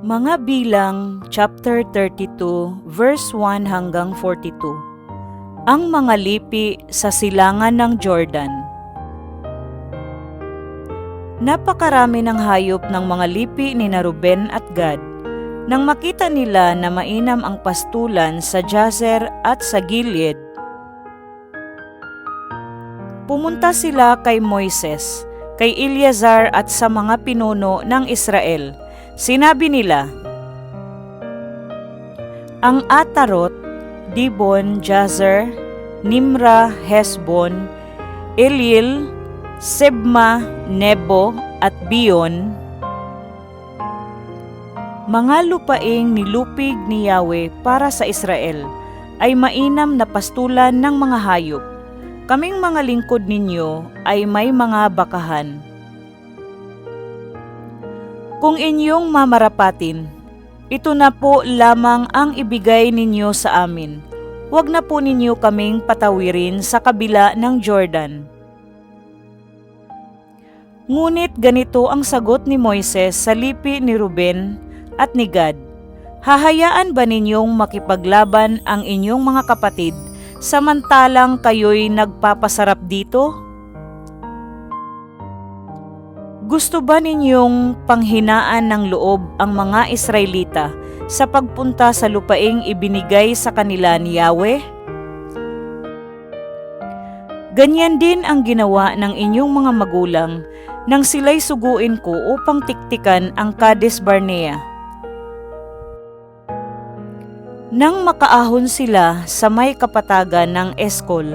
Mga bilang, chapter 32, verse 1 hanggang 42. Ang mga lipi sa silangan ng Jordan. Napakarami ng hayop ng mga lipi ni na Ruben at Gad. Nang makita nila na mainam ang pastulan sa Jazer at sa Gilead, pumunta sila kay Moises, kay Eleazar at sa mga pinuno ng Israel. Sinabi nila, Ang Atarot, Dibon, Jazer, Nimra, Hesbon, Elil, Sebma, Nebo, at Bion, mga lupaing nilupig ni Yahweh para sa Israel, ay mainam na pastulan ng mga hayop. Kaming mga lingkod ninyo ay may mga bakahan. Kung inyong mamarapatin, ito na po lamang ang ibigay ninyo sa amin. Huwag na po ninyo kaming patawirin sa kabila ng Jordan. Ngunit ganito ang sagot ni Moises sa lipi ni Ruben at ni Gad. Hahayaan ba ninyong makipaglaban ang inyong mga kapatid samantalang kayo'y nagpapasarap dito? Gusto ba ninyong panghinaan ng loob ang mga Israelita sa pagpunta sa lupaing ibinigay sa kanila ni Yahweh? Ganyan din ang ginawa ng inyong mga magulang nang sila'y suguin ko upang tiktikan ang Kades Barnea. Nang makaahon sila sa may kapatagan ng Eskol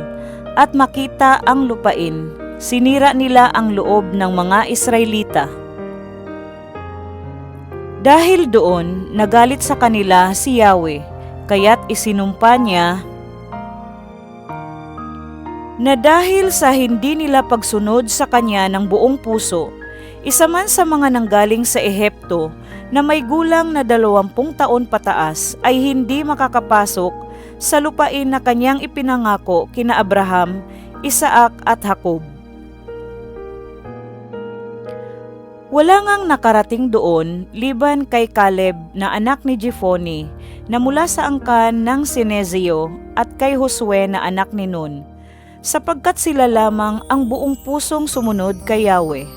at makita ang lupain, sinira nila ang loob ng mga Israelita. Dahil doon, nagalit sa kanila si Yahweh, kaya't isinumpa niya na dahil sa hindi nila pagsunod sa kanya ng buong puso, isa man sa mga nanggaling sa Ehipto na may gulang na dalawampung taon pataas ay hindi makakapasok sa lupain na kanyang ipinangako kina Abraham, Isaac at Jacob. Wala ngang nakarating doon liban kay Caleb na anak ni Jepone na mula sa angkan ng Sinezio at kay Josue na anak ni Nun, sapagkat sila lamang ang buong pusong sumunod kay Yahweh.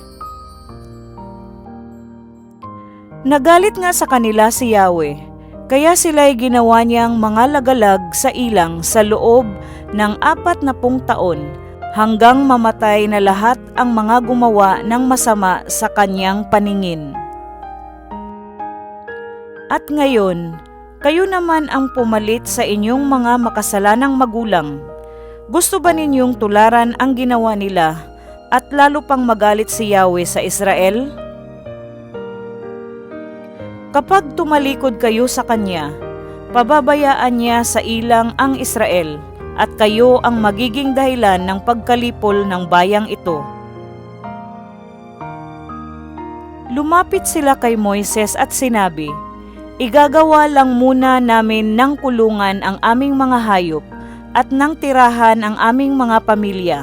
Nagalit nga sa kanila si Yahweh, kaya sila'y ginawa niyang mga lagalag sa ilang sa loob ng apat na pung taon hanggang mamatay na lahat ang mga gumawa ng masama sa kanyang paningin. At ngayon, kayo naman ang pumalit sa inyong mga makasalanang magulang. Gusto ba ninyong tularan ang ginawa nila at lalo pang magalit si Yahweh sa Israel? Kapag tumalikod kayo sa Kanya, pababayaan niya sa ilang ang Israel at kayo ang magiging dahilan ng pagkalipol ng bayang ito. Lumapit sila kay Moises at sinabi, Igagawa lang muna namin ng kulungan ang aming mga hayop at ng tirahan ang aming mga pamilya.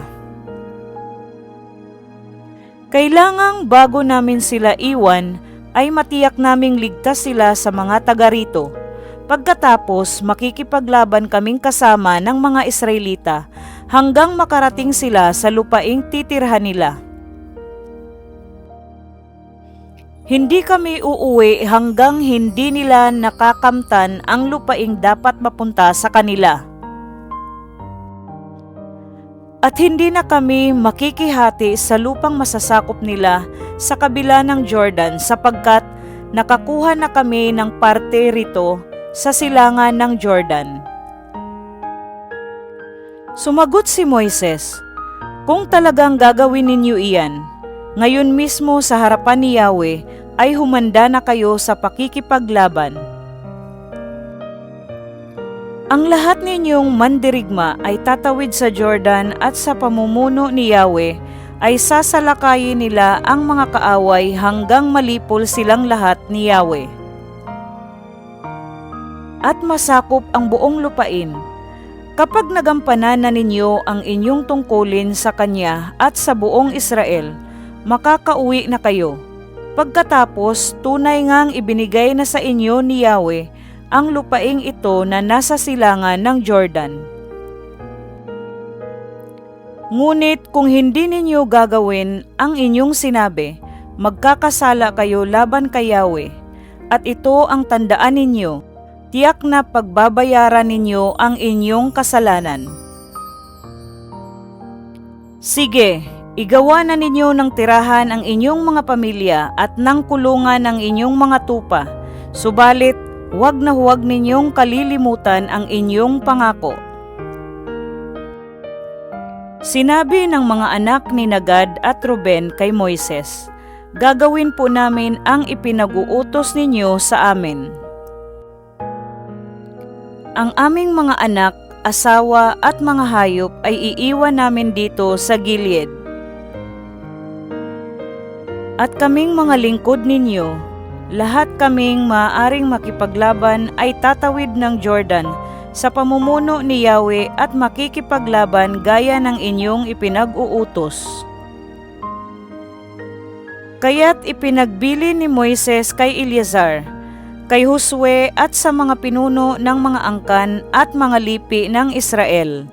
Kailangang bago namin sila iwan ay matiyak naming ligtas sila sa mga taga rito. Pagkatapos, makikipaglaban kaming kasama ng mga Israelita hanggang makarating sila sa lupaing titirhan nila. Hindi kami uuwi hanggang hindi nila nakakamtan ang lupaing dapat mapunta sa kanila. At hindi na kami makikihati sa lupang masasakop nila sa kabila ng Jordan sapagkat nakakuha na kami ng parte rito sa silangan ng Jordan. Sumagot si Moises, Kung talagang gagawin ninyo iyan, ngayon mismo sa harapan ni Yahweh ay humanda na kayo sa pakikipaglaban. Ang lahat ninyong mandirigma ay tatawid sa Jordan at sa pamumuno ni Yahweh ay sasalakayin nila ang mga kaaway hanggang malipol silang lahat ni Yahweh. At masakop ang buong lupain. Kapag nagampanan na ninyo ang inyong tungkulin sa Kanya at sa buong Israel, makakauwi na kayo. Pagkatapos, tunay ngang ibinigay na sa inyo ni Yahweh ang lupaing ito na nasa silangan ng Jordan. Ngunit kung hindi ninyo gagawin ang inyong sinabi, magkakasala kayo laban kay Yahweh, at ito ang tandaan ninyo, tiyak na pagbabayaran ninyo ang inyong kasalanan. Sige, igawa na ninyo ng tirahan ang inyong mga pamilya at ng kulungan ang inyong mga tupa, subalit huwag na huwag ninyong kalilimutan ang inyong pangako. Sinabi ng mga anak ni Nagad at Ruben kay Moises, Gagawin po namin ang ipinag-uutos ninyo sa amin. Ang aming mga anak, asawa at mga hayop ay iiwan namin dito sa Gilead. At kaming mga lingkod ninyo, lahat kaming maaaring makipaglaban ay tatawid ng Jordan sa pamumuno ni Yahweh at makikipaglaban gaya ng inyong ipinag-uutos. Kaya't ipinagbili ni Moises kay Eleazar, kay Josue at sa mga pinuno ng mga angkan at mga lipi ng Israel.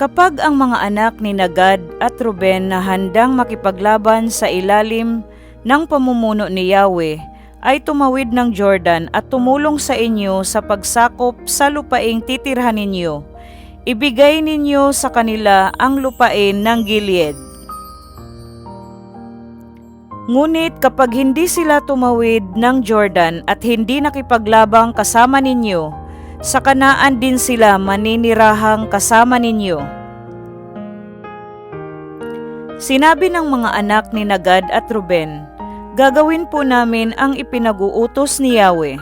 Kapag ang mga anak ni Nagad at Ruben na handang makipaglaban sa ilalim ng pamumuno ni Yahweh ay tumawid ng Jordan at tumulong sa inyo sa pagsakop sa lupaing titirhan ninyo. Ibigay ninyo sa kanila ang lupain ng Gilead. Ngunit kapag hindi sila tumawid ng Jordan at hindi nakipaglabang kasama ninyo, sa kanaan din sila maninirahang kasama ninyo. Sinabi ng mga anak ni Nagad at Ruben, Gagawin po namin ang ipinag-uutos ni Yahweh.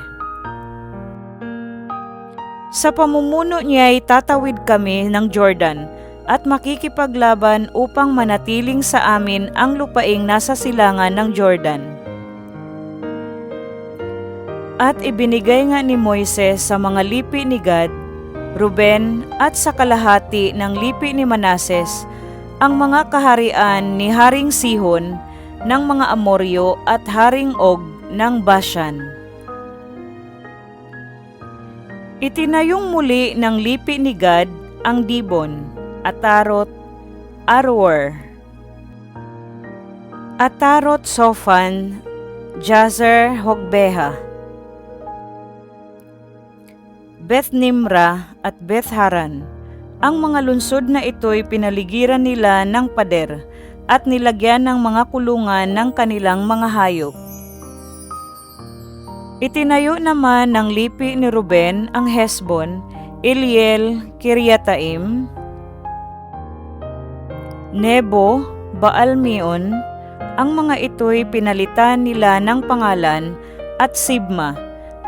Sa pamumuno niya ay tatawid kami ng Jordan at makikipaglaban upang manatiling sa amin ang lupaing nasa silangan ng Jordan. At ibinigay nga ni Moises sa mga lipi ni Gad, Ruben at sa kalahati ng lipi ni Manases ang mga kaharian ni Haring Sihon ng mga Amoryo at Haring Og ng Bashan. Itinayong muli ng lipi ni Gad ang Dibon, Atarot, Arwar, Atarot Sofan, Jazer Hogbeha, Beth Nimra at Beth Haran. Ang mga lungsod na ito'y pinaligiran nila ng pader at nilagyan ng mga kulungan ng kanilang mga hayop. Itinayo naman ng lipi ni Ruben ang Hesbon, Eliel, Kiryataim, Nebo, Baalmeon, ang mga ito'y pinalitan nila ng pangalan at Sibma.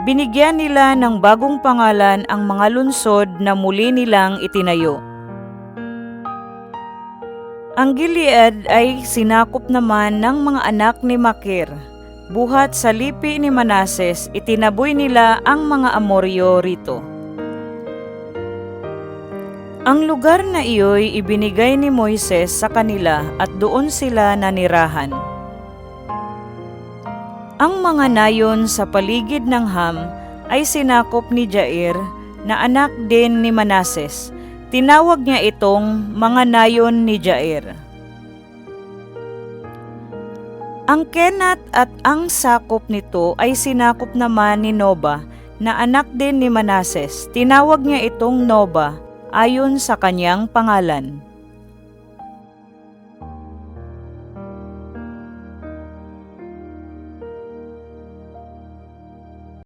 Binigyan nila ng bagong pangalan ang mga lunsod na muli nilang itinayo. Ang Gilead ay sinakop naman ng mga anak ni Makir. Buhat sa lipi ni Manases, itinaboy nila ang mga Amoryo rito. Ang lugar na iyo'y ibinigay ni Moises sa kanila at doon sila nanirahan. Ang mga nayon sa paligid ng Ham ay sinakop ni Jair na anak din ni Manases. Tinawag niya itong mga nayon ni Jair. Ang Kenat at ang sakop nito ay sinakop naman ni Noba na anak din ni Manases. Tinawag niya itong Noba ayon sa kanyang pangalan.